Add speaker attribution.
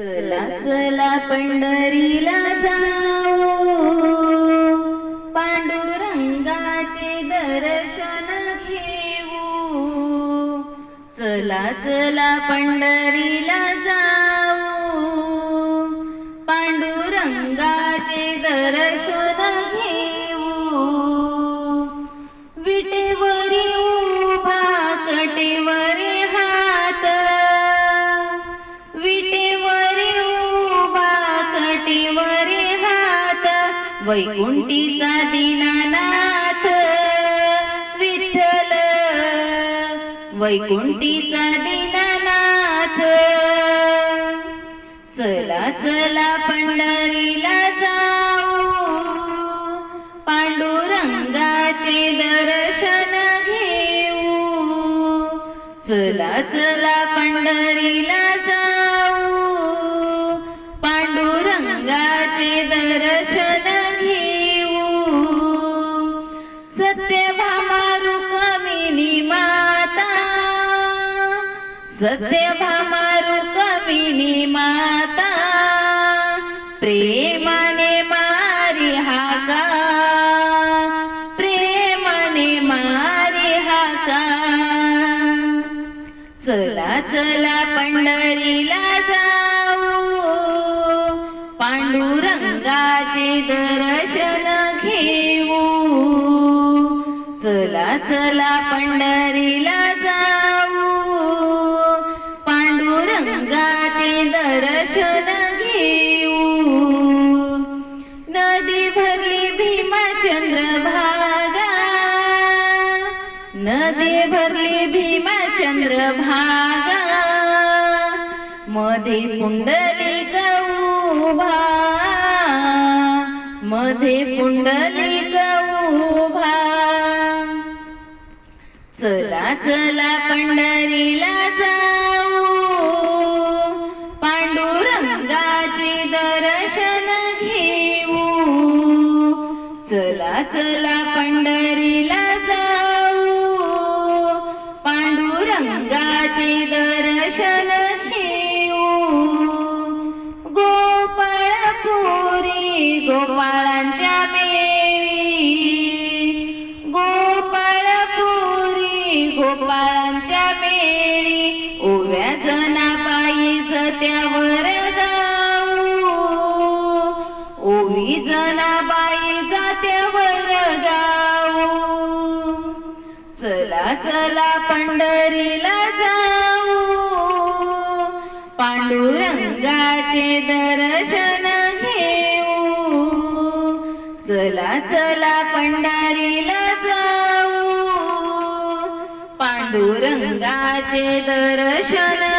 Speaker 1: चला चला पंढरीला जाऊ. पांडुरंगाचे दर्शन घेऊ. चला चला पंढरीला जाऊ. पांडुरंगाचे दर्शन घेऊ. वैकुंठीचा दीनानाथ विठ्ठल. वैकुंठीचा दीनानाथ. चला चला पंढरीला जाऊ. पांडुरंगाचे दर्शन घेऊ. चला चला पंढरीला जाऊ. पांडुरंगाचे दर्शन सत्यभामा रुक्मिणी माता सत्यभामा रुक्मिणी माता प्रेमाने मारी हाका प्रेमाने मारी हाका. चला चला पंढरीला जाऊ पांडुरंगाचे दर्शन चला चला पंढरीला जाऊ. पांडुरंगाचे दर्शन घेऊ. नदी भरली भीमाचंद्र भागा. नदी भरली भीमाचंद्र भागा. मध्ये गऊ उभा. मध्ये पुंडली चला चला पंढरीला जाऊ. पांडुरंगाचे दर्शन घेऊ. चला चला पंढरीला जाऊ. पांडुरंगाचे दर्शन घेऊ. गोपाळपुरी गोपाळांच्या बे ओवी जनाबाई जात्यावर गाऊ चला चला पंढरीला जाऊ. पांडुरंगाचे दर्शन घेऊ. चला चला पंढरीला जाऊ. पांडुरंगाचे दर्शन